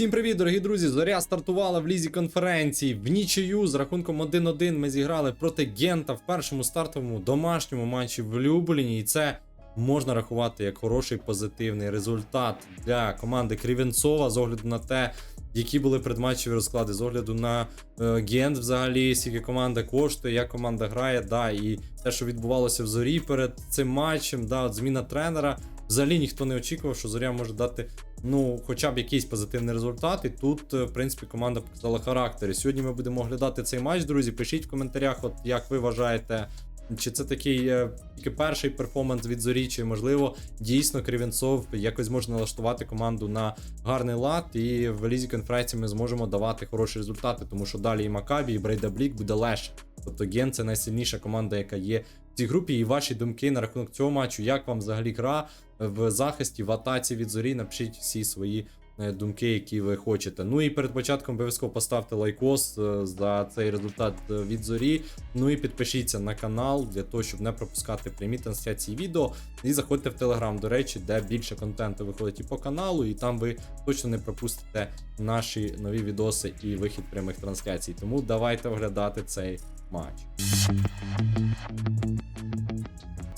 Всім привіт, дорогі друзі! Зоря стартувала в лізі конференції в нічию з рахунком 1-1 Ми зіграли проти Гента в першому стартовому домашньому матчі в Любліні. І це можна рахувати як хороший позитивний результат для команди Крівенцова з огляду на те, які були предматчеві розклади, з огляду на е, Гент взагалі, скільки команда коштує, як команда грає, да, і те, що відбувалося в зорі перед цим матчем, да, от зміна тренера. Взагалі ніхто не очікував, що зоря може дати ну, хоча б якийсь позитивний результат. І тут, е, в принципі, команда показала характер. І сьогодні ми будемо оглядати цей матч, друзі. Пишіть в коментарях, от як ви вважаєте, чи це такий е, тільки перший перформанс від зорі, чи можливо дійсно Кривенцов якось зможе налаштувати команду на гарний лад, і в лізі конференції ми зможемо давати хороші результати, тому що далі і Макабі, і Брейда Блік буде легше. Тобто Ген це найсильніша команда, яка є в цій групі. І ваші думки на рахунок цього матчу, як вам взагалі гра в захисті, в атаці від зорі, напишіть всі свої е, думки, які ви хочете. Ну і перед початком обов'язково поставте лайкос е, за цей результат е, від зорі. Ну і підпишіться на канал для того, щоб не пропускати прямі трансляції відео. І заходьте в Телеграм, до речі, де більше контенту виходить і по каналу, і там ви точно не пропустите наші нові відоси і вихід прямих трансляцій. Тому давайте оглядати цей матч.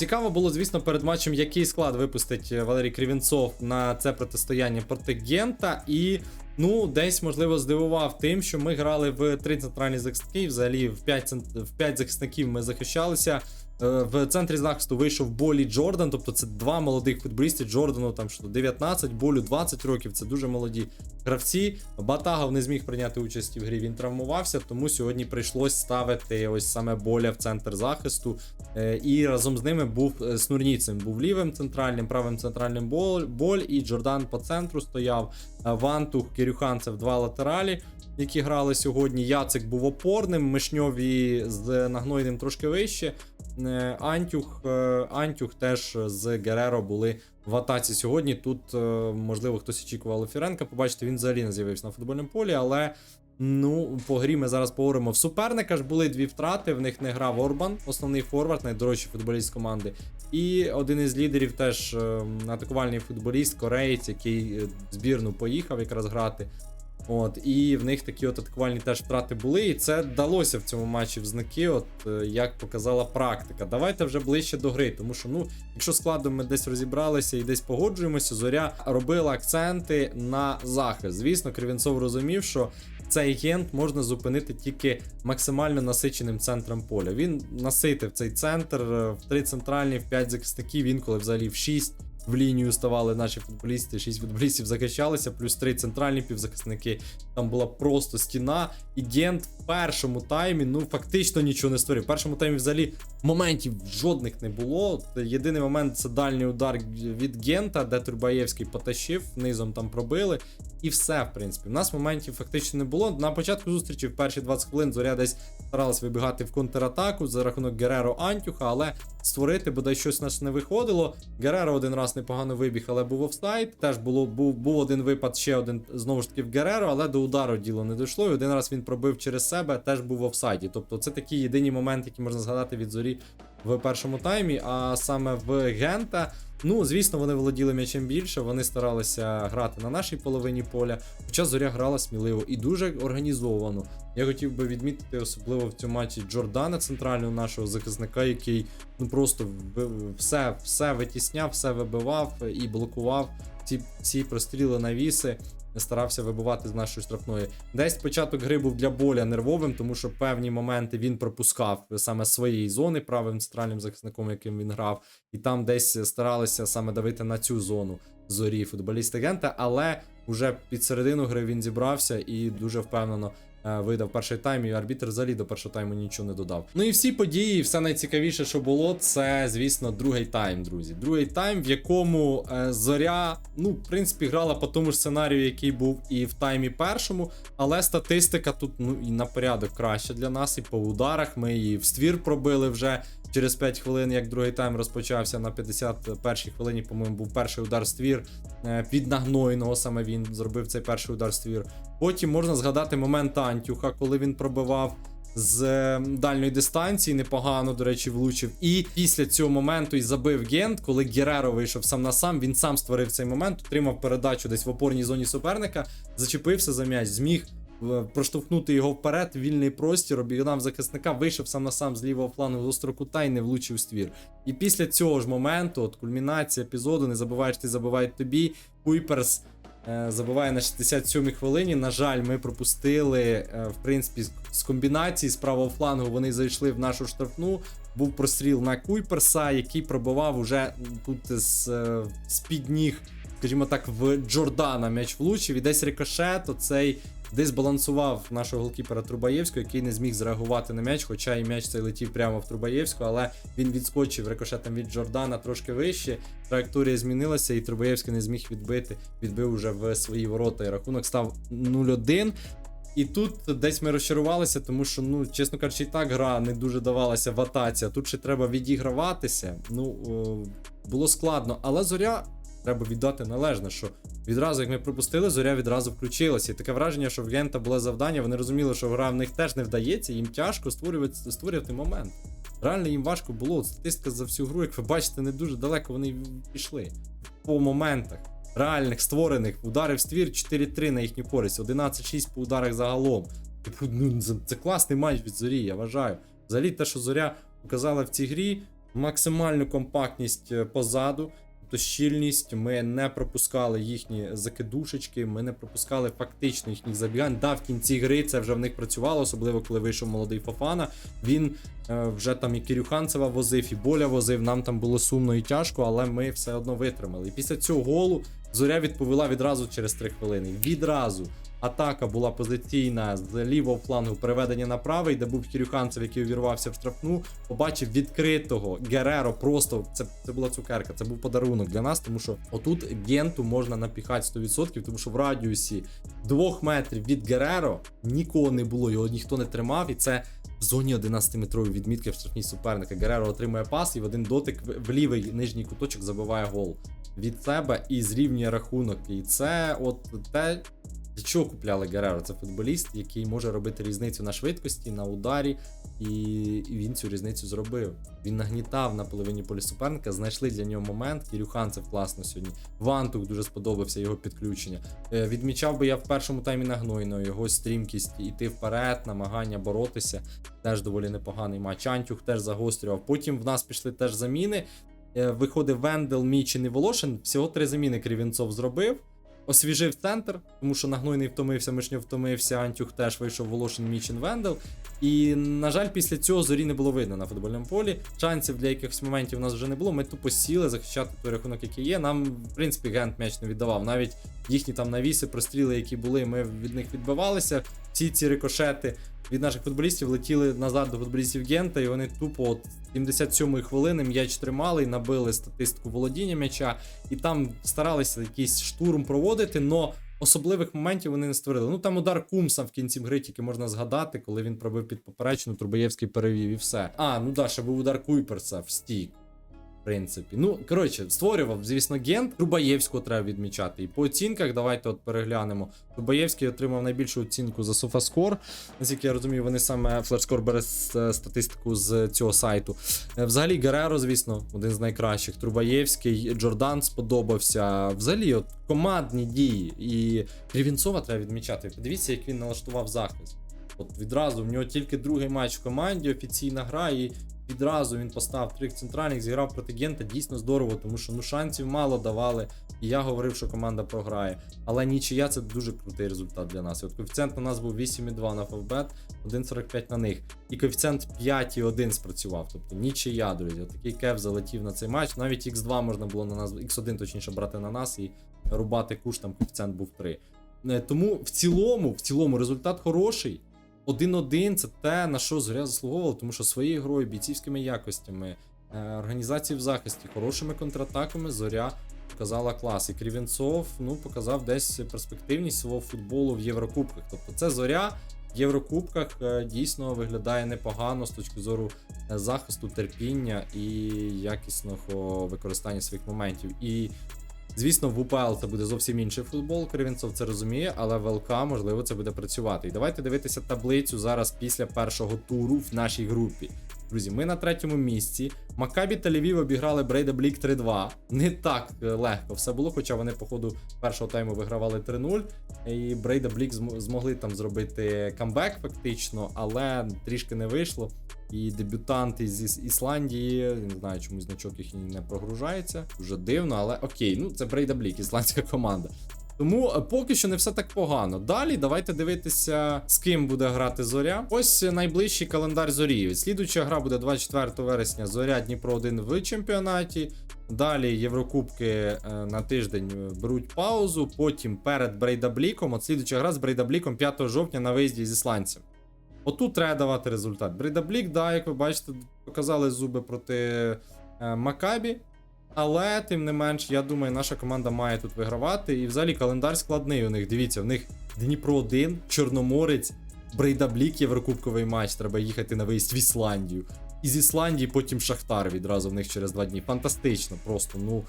Цікаво було, звісно, перед матчем, який склад випустить Валерій Кривінцов на це протистояння проти Гента. І ну, десь, можливо, здивував тим, що ми грали в три центральні захисники. Взагалі, в 5, в 5 захисників ми захищалися. Е, В центрі захисту вийшов Болі Джордан, тобто це два молодих футболісти. Джордану там що 19, Болю 20 років. Це дуже молоді гравці. Батагов не зміг прийняти участь в грі. Він травмувався, тому сьогодні прийшлось ставити ось саме Боля в центр захисту. Е, І разом з ними був е, Снурніцин. Був лівим центральним, правим центральним Боль, Боль і Джордан по центру стояв. Вантух, Кирюхан це в два латералі. Які грали сьогодні. Яцик був опорним, Мишньові з нагнойним трошки вище. Е, Антюх, е, Антюх теж з Гереро були в атаці сьогодні. Тут, е, можливо, хтось очікував Лефіренка. Побачите, він взагалі не з'явився на футбольному полі, але. Ну, по грі ми зараз поговоримо. В суперника ж були дві втрати. В них не грав Орбан, основний форвард, найдорожчий футболіст команди. І один із лідерів теж е, атакувальний футболіст, кореєць, який збірну поїхав якраз грати. От, і в них такі от атакувальні теж втрати були, і це далося в цьому матчі в знаки, от е, як показала практика. Давайте вже ближче до гри, тому що, ну, якщо складом ми десь розібралися і десь погоджуємося, зоря робила акценти на захист. Звісно, Кривінцов розумів, що цей гент можна зупинити тільки максимально насиченим центром поля. Він наситив цей центр е, в три центральні, в п'ять захисників, інколи взагалі в шість. В лінію ставали наші футболісти, 6 футболістів захищалися, плюс 3 центральні півзахисники. Там була просто стіна. І Гент в першому таймі ну фактично нічого не створив. В першому таймі взагалі моментів жодних не було. Єдиний момент це дальній удар від Гента, де Турбаєвський потащив, низом там пробили. І все, в принципі. У нас моментів фактично не було. На початку зустрічі в перші 20 хвилин зоря десь старалась вибігати в контратаку за рахунок Гереро Антюха, але створити бодай щось нас не виходило. Гереро один раз непогано вибіг, але був офсайд. Теж було, був, був один випад, ще один знову ж таки в Гереро, але до удару діло не дійшло. І один раз він пробив через себе, теж був офсайді. Тобто це такі єдині моменти, які можна згадати від зорі в першому таймі. А саме в Гента. Ну, звісно, вони володіли м'ячем більше, вони старалися грати на нашій половині поля. Хоча зоря грала сміливо і дуже організовано. Я хотів би відмітити, особливо в цьому матчі Джордана, центрального нашого захисника, який ну просто все, все витісняв, все вибивав і блокував ці, ці простріли навіси. Старався вибивати з нашої штрафної. Десь початок гри був для боля нервовим, тому що певні моменти він пропускав саме своєї зони правим центральним захисником, яким він грав, і там десь старалися саме давити на цю зону зорі футболіста Гента, але уже під середину гри він зібрався і дуже впевнено видав перший тайм, і арбітр взагалі до першого тайму нічого не додав. Ну і всі події, все найцікавіше, що було, це, звісно, другий тайм, друзі. Другий тайм, в якому е, зоря, ну, в принципі, грала по тому ж сценарію, який був і в таймі першому, але статистика тут ну і на порядок краще для нас, і по ударах. Ми її в ствір пробили вже через 5 хвилин, як другий тайм розпочався. На 51-й хвилині, по-моєму, був перший удар ствір е, від нагнойного. Саме він зробив цей перший удар ствір. Потім можна згадати момент Антюха, коли він пробивав з е, дальньої дистанції, непогано, до речі, влучив. І після цього моменту і забив Гент, коли Гереро вийшов сам на сам, він сам створив цей момент, отримав передачу десь в опорній зоні суперника, зачепився за м'яч, зміг проштовхнути його вперед, вільний простір, обігнав захисника, вийшов сам на сам з лівого флангу з острого кута і не влучив ствір. І після цього ж моменту, от кульмінація епізоду, не забуваєш, ти забивають тобі. Куйперс е, забиває на 67-й хвилині. На жаль, ми пропустили, е, в принципі, з- з комбінації з правого флангу вони зайшли в нашу штрафну. Був простріл на Куйперса, який пробивав уже тут з, е, з-під ніг, скажімо так, в Джордана м'яч влучив. І десь рикошет, оцей десь балансував нашого голкіпера Трубаєвського, який не зміг зреагувати на м'яч, хоча і м'яч цей летів прямо в Трубаєвського, але він відскочив рикошетом від Джордана трошки вище. Траєкторія змінилася, і Трубаєвський не зміг відбити. Відбив уже в свої ворота. І рахунок став 0-1. І тут десь ми розчарувалися, тому що, ну, чесно кажучи, і так гра не дуже давалася в атаці, а тут ще треба відіграватися. Ну, о, було складно, але зоря. Треба віддати належне, що відразу, як ми пропустили, зоря відразу включилася. І таке враження, що в Гента було завдання, вони розуміли, що гра в них теж не вдається, їм тяжко створювати, створювати момент. Реально їм важко було. Статистика за всю гру, як ви бачите, не дуже далеко вони пішли. По моментах реальних створених ударів ствір 4-3 на їхню користь, 11-6 по ударах загалом. Типу, ну, це, це класний матч від зорі, я вважаю. Взагалі, те, що зоря показала в цій грі, максимальну компактність е, позаду. Тобто щільність, ми не пропускали їхні закидушечки, ми не пропускали фактично їхніх забігань. Да, в кінці гри це вже в них працювало, особливо коли вийшов молодий Фофана. Він е, вже там і Кирюханцева возив, і Боля возив. Нам там було сумно і тяжко, але ми все одно витримали. І після цього голу зоря відповіла відразу через 3 хвилини. Відразу. Атака була позиційна з лівого флангу, переведення на правий, де був Кирюханцев, який увірвався в штрафну. Побачив відкритого Гереро. Просто це, це була цукерка, це був подарунок для нас, тому що отут Генту можна напіхати 100%, тому що в радіусі двох метрів від Гереро нікого не було, його ніхто не тримав, і це. В зоні 11-метрової відмітки в штрафній суперника Гереро отримує пас і в один дотик в лівий нижній куточок забиває гол від себе і зрівнює рахунок. І це от те, для чого купляли Гереро? Це футболіст, який може робити різницю на швидкості, на ударі, і він цю різницю зробив. Він нагнітав на половині полі суперника, знайшли для нього момент. Кірюханцев класно сьогодні. Вантук дуже сподобався його підключення. Е, Відмічав би я в першому таймі нагнойно його стрімкість іти вперед, намагання боротися. Теж доволі непоганий матч. Антюх теж загострював. Потім в нас пішли теж заміни. Е, Виходив Вендел, Мічин і Волошин. Всього три заміни Кривінцов зробив. Освіжив центр, тому що нагнойний втомився, мишньо втомився, Антюх теж вийшов Волошин, Мічин, Вендел. І, на жаль, після цього зорі не було видно на футбольному полі. Шансів для якихось моментів у нас вже не було. Ми тупо сіли захищати той рахунок, який є. Нам, в принципі, Гент м'яч не віддавав. Навіть їхні там навіси, простріли, які були, ми від них відбивалися. Всі ці рикошети від наших футболістів летіли назад до футболістів Гента, і вони тупо от 77-ї хвилини м'яч тримали і набили статистику володіння м'яча, і там старалися якийсь штурм проводити, но особливих моментів вони не створили. Ну там удар Кумса в кінці гри тільки можна згадати, коли він пробив під поперечну, Трубаєвський перевів і все. А, ну да, ще був удар Куйперса в стік. Принципі, ну коротше, створював, звісно, Гент. Трубаєвського треба відмічати. І по оцінках давайте от переглянемо. Трубаєвський отримав найбільшу оцінку за Софаскор. Наскільки я розумію, вони саме Флешскор бере статистику з цього сайту. Е, Взагалі, Гереро, звісно, один з найкращих. Трубаєвський, Джордан сподобався. Взагалі, от командні дії. І Рівінцова треба відмічати. Подивіться, як він налаштував захист. От відразу в нього тільки другий матч в команді, офіційна гра, і відразу він поставив трьох центральних, зіграв проти Гента. Дійсно здорово, тому що ну шансів мало давали. І я говорив, що команда програє. Але нічия це дуже крутий результат для нас. І от коефіцієнт на нас був 8,2 на Фавбет, 1,45 на них. І коефіцієнт 5,1 спрацював. Тобто нічия, друзі. От Такий кев залетів на цей матч. Навіть X2 можна було на нас, X1 точніше брати на нас і рубати куш, там коефіцієнт був 3. Е, Тому в цілому, в цілому результат хороший. 1-1 це те, на що зоря заслуговувала, тому що своєю грою, бійцівськими якостями, е, організацією в захисті, хорошими контратаками зоря показала клас. І Крівінцов ну, показав десь перспективність свого футболу в Єврокубках. Тобто це зоря в Єврокубках е, дійсно виглядає непогано з точки зору е, захисту, терпіння і якісного використання своїх моментів. І Звісно, в УПЛ це буде зовсім інший футбол. Кривінцов це розуміє, але в ЛК можливо це буде працювати. І давайте дивитися таблицю зараз після першого туру в нашій групі. Друзі, ми на третьому місці. Макабі та Львів обіграли Брейда Блік 3-2. Не так е, легко все було, хоча вони, по ходу першого тайму вигравали 3-0. І Брейда Блік змогли там зробити камбек, фактично, але трішки не вийшло. І дебютанти з Ісландії, не знаю, чому значок їхній не прогружається. Дуже дивно, але окей, ну це Брейда Блік, ісландська команда. Тому е, поки що не все так погано. Далі давайте дивитися, з ким буде грати Зоря. Ось найближчий календар Зорі. Слідуюча гра буде 24 вересня. Зоря Дніпро 1 в чемпіонаті. Далі Єврокубки е, на тиждень е, беруть паузу. Потім перед Брейдабліком. От слідуюча гра з Брейдабліком 5 жовтня на виїзді з ісландцем. Отут треба давати результат. Брейдаблік, да, як ви бачите, показали зуби проти е, Макабі. Але тим не менш, я думаю, наша команда має тут вигравати. І взагалі календар складний у них. Дивіться, в них Дніпро 1, Чорноморець, Брейдаблік, Єврокубковий матч. Треба їхати на виїзд в Ісландію. І з Ісландії потім Шахтар відразу в них через два дні. Фантастично, просто. Ну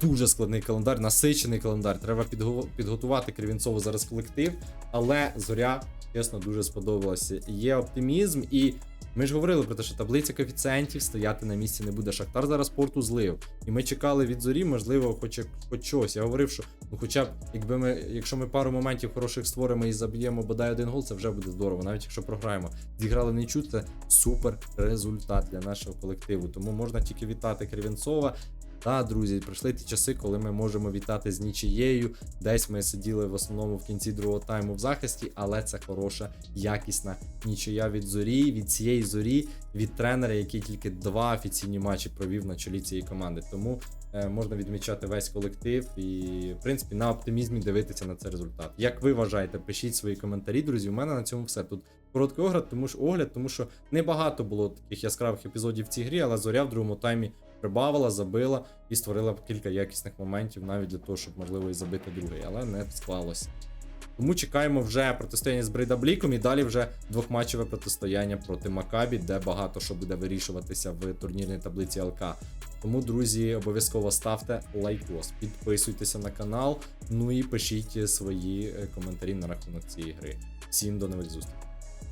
дуже складний календар, насичений календар. Треба підго- підготувати Кривінцову зараз колектив. Але зоря, чесно, дуже сподобалася. Є оптимізм, і ми ж говорили про те, що таблиця коефіцієнтів стояти на місці не буде. Шахтар зараз порту злив. І ми чекали від зорі, можливо, хоч, хоч щось. Я говорив, що ну, хоча б якби ми, якщо ми пару моментів хороших створимо і заб'ємо бодай один гол, це вже буде здорово, навіть якщо програємо. Зіграли нічу, це супер результат для нашого колективу. Тому можна тільки вітати Кривенцова. Та, друзі, прийшли ті часи, коли ми можемо вітати з нічиєю. Десь ми сиділи в основному в кінці другого тайму в захисті, але це хороша, якісна нічия від зорі, від цієї зорі, від тренера, який тільки два офіційні матчі провів на чолі цієї команди. Тому е, можна відмічати весь колектив і, в принципі, на оптимізмі дивитися на цей результат. Як ви вважаєте, пишіть свої коментарі, друзі. У мене на цьому все. Тут короткий огляд, тому що огляд, тому що небагато було таких яскравих епізодів в цій грі, але зоря в другому таймі прибавила, забила і створила кілька якісних моментів навіть для того, щоб можливо і забити другий, але не склалося. Тому чекаємо вже протистояння з Брейдабліком і далі вже двохматчеве протистояння проти Макабі, де багато що буде вирішуватися в турнірній таблиці ЛК. Тому, друзі, обов'язково ставте лайкос, підписуйтеся на канал, ну і пишіть свої е, коментарі на рахунок цієї гри. Всім до нових зустрічей.